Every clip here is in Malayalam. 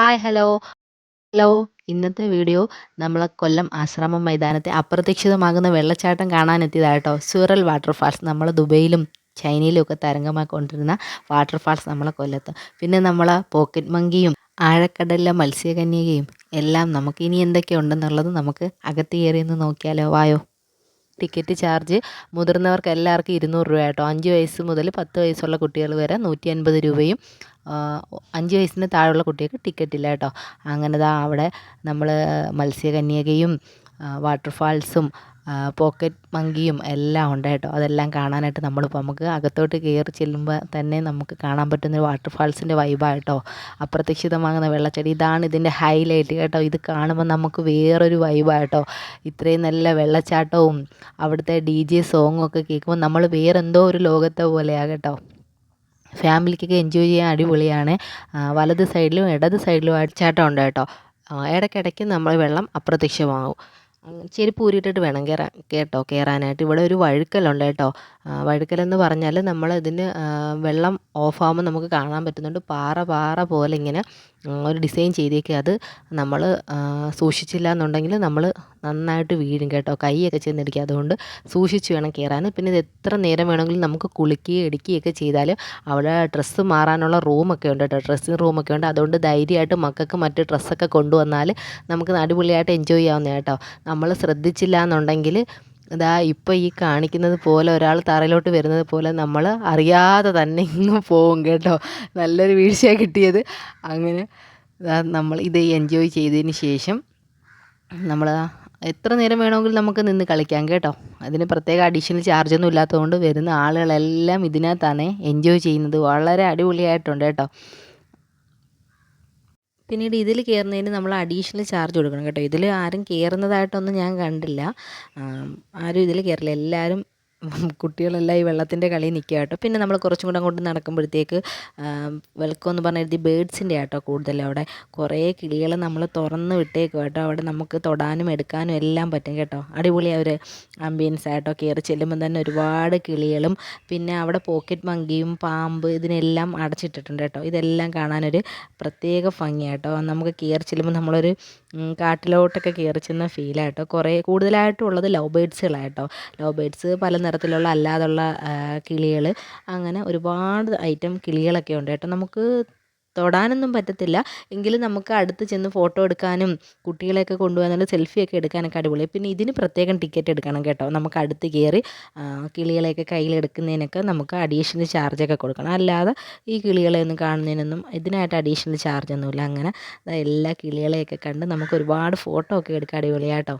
ഹായ് ഹലോ ഹലോ ഇന്നത്തെ വീഡിയോ നമ്മളെ കൊല്ലം ആശ്രമം മൈതാനത്തെ അപ്രതീക്ഷിതമാകുന്ന വെള്ളച്ചാട്ടം കാണാനെത്തിയതായിട്ടോ സൂറൽ വാട്ടർഫാൾസ് നമ്മൾ ദുബൈയിലും ചൈനയിലും ഒക്കെ തരംഗമാക്കൊണ്ടിരുന്ന വാട്ടർഫാൾസ് നമ്മളെ കൊല്ലത്ത്. പിന്നെ നമ്മളെ പോക്കറ്റ് മങ്കിയും ആഴക്കടലിലെ മത്സ്യകന്യകയും എല്ലാം നമുക്ക് ഇനി എന്തൊക്കെ ഉണ്ടെന്നുള്ളത് നമുക്ക് അകത്ത് കയറി ഒന്ന് നോക്കിയാലോ? വായോ. ടിക്കറ്റ് ചാർജ് മുതിർന്നവർക്ക് എല്ലാവർക്കും ഇരുന്നൂറ് രൂപ കേട്ടോ അഞ്ച് വയസ്സ് മുതൽ പത്ത് വയസ്സുള്ള കുട്ടികൾ വരെ നൂറ്റി അൻപത് രൂപയും അഞ്ച് വയസ്സിന് താഴെയുള്ള കുട്ടികൾക്ക് ടിക്കറ്റ് ഇല്ല കേട്ടോ. അങ്ങനെ ദാ അവിടെ നമ്മൾ മത്സ്യകന്യകയും വാട്ടർഫാൾസും പോക്കറ്റ് മങ്കിയും എല്ലാം ഉണ്ട് കേട്ടോ. അതെല്ലാം കാണാനായിട്ട് നമ്മളിപ്പോൾ നമുക്ക് അകത്തോട്ട് കയറി ചെല്ലുമ്പോൾ തന്നെ നമുക്ക് കാണാൻ പറ്റുന്ന വാട്ടർഫാൾസിന്റെ വൈബാണ് കേട്ടോ. അപ്രതീക്ഷിതമാകുന്ന വെള്ളച്ചാട്ടം ഇതാണ് ഇതിന്റെ ഹൈലൈറ്റ് കേട്ടോ. ഇത് കാണുമ്പോൾ നമുക്ക് വേറൊരു വൈബായിട്ടോ ഇത്രയും നല്ല വെള്ളച്ചാട്ടവും അവിടുത്തെ ഡി ജെ സോങ്ങും ഒക്കെ കേൾക്കുമ്പോൾ നമ്മൾ വേറെന്തോ ഒരു ലോകത്തെ പോലെയാണ് കേട്ടോ. ഫാമിലിക്കൊക്കെ എൻജോയ് ചെയ്യാൻ അടിപൊളിയാണ്. വലത് സൈഡിലും ഇടത് സൈഡിലും അടിച്ചാട്ടം ഉണ്ട് കേട്ടോ. ഇടയ്ക്കിടയ്ക്ക് നമ്മൾ വെള്ളം അപ്രത്യക്ഷമാവും ചെരുപ്പ് ഊരിയിട്ടിട്ട് വേണം കയറാൻ കേട്ടോ കയറാനായിട്ട് ഇവിടെ ഒരു വഴുക്കലുണ്ട് കേട്ടോ. വഴുക്കലെന്ന് പറഞ്ഞാൽ നമ്മൾ ഇതിന് വെള്ളം ഓഫാകുമ്പോൾ നമുക്ക് കാണാൻ പറ്റുന്നുണ്ട്. പാറ പാറ പോലെ ഇങ്ങനെ ഒരു ഡിസൈൻ ചെയ്തേക്കുക അത് നമ്മൾ സൂക്ഷിച്ചില്ല എന്നുണ്ടെങ്കിൽ നമ്മൾ നന്നായിട്ട് വീഴും കേട്ടോ. കൈയൊക്കെ ചെന്നിരിക്കുക അതുകൊണ്ട് സൂക്ഷിച്ച് വേണം കയറാൻ പിന്നെ ഇത് എത്ര നേരം വേണമെങ്കിലും നമുക്ക് കുളിക്കുകയും ഇടിക്കുകയൊക്കെ ചെയ്താൽ അവിടെ ഡ്രസ്സ് മാറാനുള്ള റൂമൊക്കെ ഉണ്ട് കേട്ടോ. ഡ്രസ്സിങ് റൂമൊക്കെ ഉണ്ട്. അതുകൊണ്ട് ധൈര്യമായിട്ട് മക്കൾക്ക് മറ്റ് ഡ്രസ്സൊക്കെ കൊണ്ടുവന്നാൽ നമുക്ക് അടിപൊളിയായിട്ട് എൻജോയ് ചെയ്യാവുന്ന കേട്ടോ. നമ്മൾ ശ്രദ്ധിച്ചില്ല എന്നുണ്ടെങ്കിൽ ഇതാ ഇപ്പോൾ ഈ കാണിക്കുന്നത് പോലെ ഒരാൾ തറയിലോട്ട് വരുന്നത് പോലെ നമ്മൾ അറിയാതെ തന്നെ ഇങ്ങ് പോവും കേട്ടോ. നല്ലൊരു വീഴ്ചയാണ് കിട്ടിയത്. അങ്ങനെ നമ്മൾ ഇത് എൻജോയ് ചെയ്തതിന് ശേഷം നമ്മൾ എത്ര നേരം വേണമെങ്കിലും നമുക്ക് നിന്ന് കളിക്കാം കേട്ടോ. അതിന് പ്രത്യേക അഡീഷണൽ ചാർജൊന്നും ഇല്ലാത്തതുകൊണ്ട് വരുന്ന ആളുകളെല്ലാം ഇതിനകത്താണ് എൻജോയ് ചെയ്യുന്നത്. വളരെ അടിപൊളിയായിട്ടുണ്ട് കേട്ടോ. പിന്നീട് ഇതിൽ കയറുന്നതിന് നമ്മൾ അഡീഷണൽ ചാർജ് കൊടുക്കണം കേട്ടോ. ഇതിൽ ആരും കയറുന്നതായിട്ടൊന്നും ഞാൻ കണ്ടില്ല. ആരും ഇതിൽ കയറില്ല. എല്ലാവരും കുട്ടികളെല്ലാം ഈ വെള്ളത്തിന്റെ കളി നിൽക്കുക കേട്ടോ. പിന്നെ നമ്മൾ കുറച്ചും കൂടെ അങ്ങോട്ട് നടക്കുമ്പോഴത്തേക്ക് വെൽക്കം എന്ന് പറഞ്ഞ എഴുതി ബേഡ്സിന്റെ ആട്ടോ കൂടുതൽ അവിടെ. കുറേ കിളികൾ നമ്മൾ തുറന്ന് വിട്ടേക്കും കേട്ടോ. അവിടെ നമുക്ക് തൊടാനും എടുക്കാനും എല്ലാം പറ്റും കേട്ടോ. അടിപൊളി അവർ ആംബിയൻസ് ആയിട്ടോ കയറി ചെല്ലുമ്പോൾ തന്നെ ഒരുപാട് കിളികളും പിന്നെ അവിടെ പോക്കറ്റ് മങ്കിയും പാമ്പ് ഇതിനെല്ലാം അടച്ചിട്ടിട്ടുണ്ട് കേട്ടോ. ഇതെല്ലാം കാണാനൊരു പ്രത്യേക ഭംഗിയാട്ടോ. നമുക്ക് കയറി ചെല്ലുമ്പോൾ നമ്മളൊരു കാട്ടിലോട്ടൊക്കെ കയറി ചെന്ന ഫീലായിട്ടോ കുറേ കൂടുതലായിട്ടും ഉള്ളത് ലവ് ബേഡ്സുകളായിട്ടോ ലവ് ബേഡ്സ് പല നിറത്തിലുള്ള അല്ലാതുള്ള കിളികൾ അങ്ങനെ ഒരുപാട് ഐറ്റം കിളികളൊക്കെ ഉണ്ട് കേട്ടോ നമുക്ക് തൊടാനൊന്നും പറ്റത്തില്ല. എങ്കിലും നമുക്ക് അടുത്ത് ചെന്ന് ഫോട്ടോ എടുക്കാനും കുട്ടികളെയൊക്കെ കൊണ്ടുപോകാനുള്ള സെൽഫിയൊക്കെ എടുക്കാനൊക്കെ അടിപൊളി. പിന്നെ ഇതിന് പ്രത്യേകം ടിക്കറ്റ് എടുക്കണം കേട്ടോ. നമുക്ക് അടുത്ത് കയറി കിളികളെയൊക്കെ കയ്യിലെടുക്കുന്നതിനൊക്കെ നമുക്ക് അഡീഷണൽ ചാർജൊക്കെ കൊടുക്കണം. അല്ലാതെ ഈ കിളികളെ ഒന്നും കാണുന്നതിനൊന്നും ഇതിനായിട്ട് അഡീഷണൽ ചാർജൊന്നുമില്ല അങ്ങനെ എല്ലാ കിളികളെയൊക്കെ കണ്ട് നമുക്ക് ഒരുപാട് ഫോട്ടോ ഒക്കെ എടുക്കാം അടിപൊളിയാട്ടോ.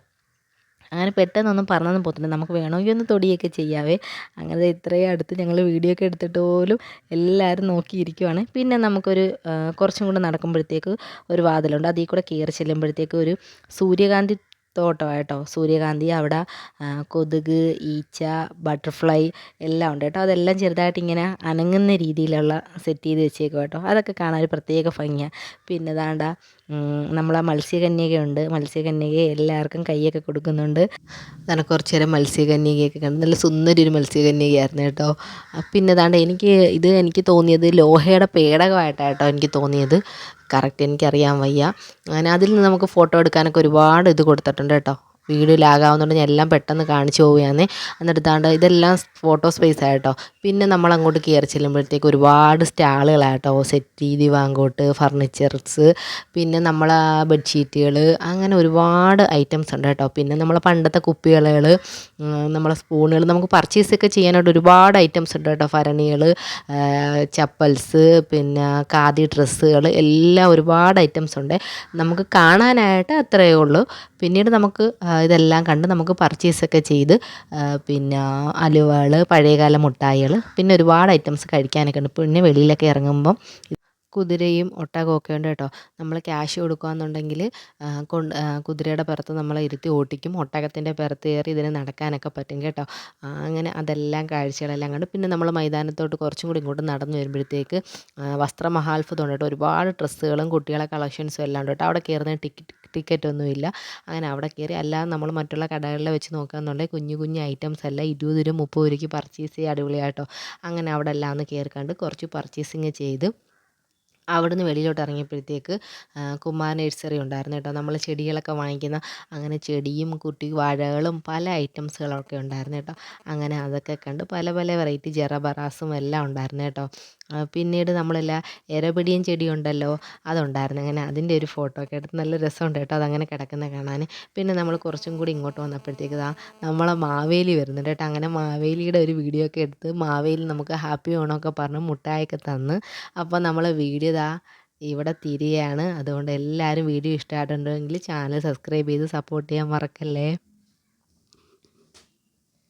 അങ്ങനെ പെട്ടെന്നൊന്നും പറഞ്ഞൊന്നും പോകത്തില്ല. നമുക്ക് വേണമെങ്കിൽ ഒന്ന് തൊടിയൊക്കെ ചെയ്യാവേ. അങ്ങനെ ഇത്രയും അടുത്ത് ഞങ്ങൾ വീഡിയോ ഒക്കെ എടുത്തിട്ട് പോലും എല്ലാവരും നോക്കിയിരിക്കുവാണ്. പിന്നെ നമുക്കൊരു കുറച്ചും കൂടെ നടക്കുമ്പോഴത്തേക്ക് ഒരു വാതിലുണ്ട്. അതിൽ കൂടെ കയറി ചെല്ലുമ്പോഴത്തേക്ക് ഒരു സൂര്യകാന്തി തോട്ടമാണ് കേട്ടോ. സൂര്യകാന്തി അവിടെ കൊതുക് ഈച്ച ബട്ടർഫ്ലൈ എല്ലാം ഉണ്ട് കേട്ടോ. അതെല്ലാം ചെറുതായിട്ട് ഇങ്ങനെ അനങ്ങുന്ന രീതിയിലുള്ള സെറ്റ് ചെയ്ത് വെച്ചേക്കും കേട്ടോ. അതൊക്കെ കാണാൻ ഒരു പ്രത്യേക ഭംഗിയാണ് പിന്നെ ദാണ്ട നമ്മളെ മത്സ്യകന്യകയുണ്ട്. മത്സ്യകന്യകയെ എല്ലാവർക്കും കൈയൊക്കെ കൊടുക്കുന്നുണ്ട്. അങ്ങനെ കുറച്ച് നേരം മത്സ്യകന്യകയൊക്കെ കണ്ട് നല്ല സുന്ദരി ഒരു മത്സ്യകന്യകയായിരുന്നു കേട്ടോ. പിന്നെ അതാണ്ട് എനിക്ക് ഇത് എനിക്ക് തോന്നിയത് ലോഹയുടെ പേടകമായിട്ടാണ് കേട്ടോ എനിക്ക് തോന്നിയത്. കറക്റ്റ് എനിക്കറിയാൻ വയ്യ. അങ്ങനെ അതിൽ നിന്ന് നമുക്ക് ഫോട്ടോ എടുക്കാനൊക്കെ ഒരുപാട് ഇത് കൊടുത്തിട്ടുണ്ട് കേട്ടോ. വീഡിയോ ലാഗാവുന്നതുകൊണ്ട് ഞാൻ എല്ലാം പെട്ടെന്ന് കാണിച്ചു പോവുകയാണ്. എന്നിട്ട് താണ്ട് ഇതെല്ലാം ഫോട്ടോ സ്പേസ് ആയിട്ടോ. പിന്നെ നമ്മൾ അങ്ങോട്ട് കയറി ചെല്ലുമ്പോഴത്തേക്ക് ഒരുപാട് സ്റ്റാളുകളായിട്ടോ. സെറ്റ് ദിവാങ്കോട്ട് ഫർണിച്ചേഴ്സ് പിന്നെ നമ്മളെ ബെഡ്ഷീറ്റുകൾ അങ്ങനെ ഒരുപാട് ഐറ്റംസ് ഉണ്ട് കേട്ടോ. പിന്നെ നമ്മളെ പണ്ടത്തെ കുപ്പികളുകൾ നമ്മളെ സ്പൂണുകൾ നമുക്ക് പർച്ചേസ് ഒക്കെ ചെയ്യാനായിട്ട് ഒരുപാട് ഐറ്റംസ് ഉണ്ട് കേട്ടോ. ഭരണികൾ ചപ്പൽസ് പിന്നെ ഖാദി ഡ്രസ്സുകൾ എല്ലാം ഒരുപാട് ഐറ്റംസ് ഉണ്ട്. നമുക്ക് കാണാനായിട്ട് അത്രയേ ഉള്ളൂ. പിന്നീട് നമുക്ക് ഇതെല്ലാം കണ്ട് നമുക്ക് പർച്ചേസൊക്കെ ചെയ്ത് പിന്നെ അലുവകൾ പഴയകാല മുട്ടായികൾ പിന്നെ ഒരുപാട് ഐറ്റംസ് കഴിക്കാനൊക്കെ ഉണ്ട്. പിന്നെ വെളിയിലൊക്കെ ഇറങ്ങുമ്പം കുതിരയും ഒട്ടകമൊക്കെ ഉണ്ട് കേട്ടോ. നമ്മൾ ക്യാഷ് കൊടുക്കുകയെന്നുണ്ടെങ്കിൽ കൊണ്ട് കുതിരയുടെ പുറത്ത് നമ്മൾ ഇരുത്തി ഓട്ടിക്കും ഒട്ടകത്തിന്റെ പുറത്ത് കയറി ഇതിന് നടക്കാനൊക്കെ പറ്റും കേട്ടോ. അങ്ങനെ അതെല്ലാം കാഴ്ചകളെല്ലാം കണ്ട് പിന്നെ നമ്മൾ മൈതാനത്തോട്ട് കുറച്ചും കൂടി ഇങ്ങോട്ട് നടന്നു വരുമ്പോഴത്തേക്ക് വസ്ത്രമഹാത്ഭുതം ഉണ്ട് കേട്ടോ. ഒരുപാട് ഡ്രസ്സുകളും കുട്ടികളെ കളക്ഷൻസും എല്ലാം ഉണ്ട് കേട്ടോ. അവിടെ കയറുന്നതിന് ടിക്കറ്റ് ടിക്കറ്റ് ഒന്നുമില്ല. അങ്ങനെ അവിടെ കയറി അല്ലാതെ നമ്മൾ മറ്റുള്ള കടകളിൽ വെച്ച് നോക്കുകയാണെന്നുണ്ടെങ്കിൽ കുഞ്ഞു കുഞ്ഞു ഐറ്റംസ് എല്ലാം ഇരുപത് രൂപ മുപ്പത് രൂപയ്ക്ക് പർച്ചേസ് ചെയ്യുക അടിപൊളിയായിട്ടോ അങ്ങനെ അവിടെ എല്ലാം ഒന്ന് കയറി കണ്ട് കുറച്ച് പർച്ചേസിങ് ചെയ്ത് അവിടുന്ന് വെളിയിലോട്ട് ഇറങ്ങിയപ്പോഴത്തേക്ക് കുമാർ നഴ്സറി ഉണ്ടായിരുന്നു കേട്ടോ. നമ്മൾ ചെടികളൊക്കെ വാങ്ങിക്കുന്ന അങ്ങനെ ചെടിയും കുട്ടി വാഴകളും പല ഐറ്റംസുകളൊക്കെ ഉണ്ടായിരുന്നു കേട്ടോ. അങ്ങനെ അതൊക്കെ കണ്ട് പല പല വെറൈറ്റി ജറബറാസും എല്ലാം ഉണ്ടായിരുന്നു കേട്ടോ. പിന്നീട് നമ്മളെല്ലാ എരപിടിയൻ ചെടിയുണ്ടല്ലോ അതുണ്ടായിരുന്നു. അങ്ങനെ അതിന്റെ ഒരു ഫോട്ടോ ഒക്കെ എടുത്ത് നല്ല രസമുണ്ട് കേട്ടോ അതങ്ങനെ കിടക്കുന്നത് കാണാൻ. പിന്നെ നമ്മൾ കുറച്ചും കൂടി ഇങ്ങോട്ട് വന്നപ്പോഴത്തേക്ക് ഇതാ നമ്മളെ മാവേലി വരുന്നുണ്ട് കേട്ടോ. അങ്ങനെ മാവേലിയുടെ ഒരു വീഡിയോ ഒക്കെ എടുത്ത് മാവേലി നമുക്ക് ഹാപ്പി ഓണമൊക്കെ പറഞ്ഞ് മുട്ടായൊക്കെ തന്ന്. അപ്പോൾ നമ്മളെ വീഡിയോ ഇതാ ഇവിടെ തിരിയാണ് അതുകൊണ്ട് എല്ലാവരും വീഡിയോ ഇഷ്ടമായിട്ടുണ്ടെങ്കിൽ ചാനൽ സബ്സ്ക്രൈബ് ചെയ്ത് സപ്പോർട്ട് ചെയ്യാൻ മറക്കല്ലേ.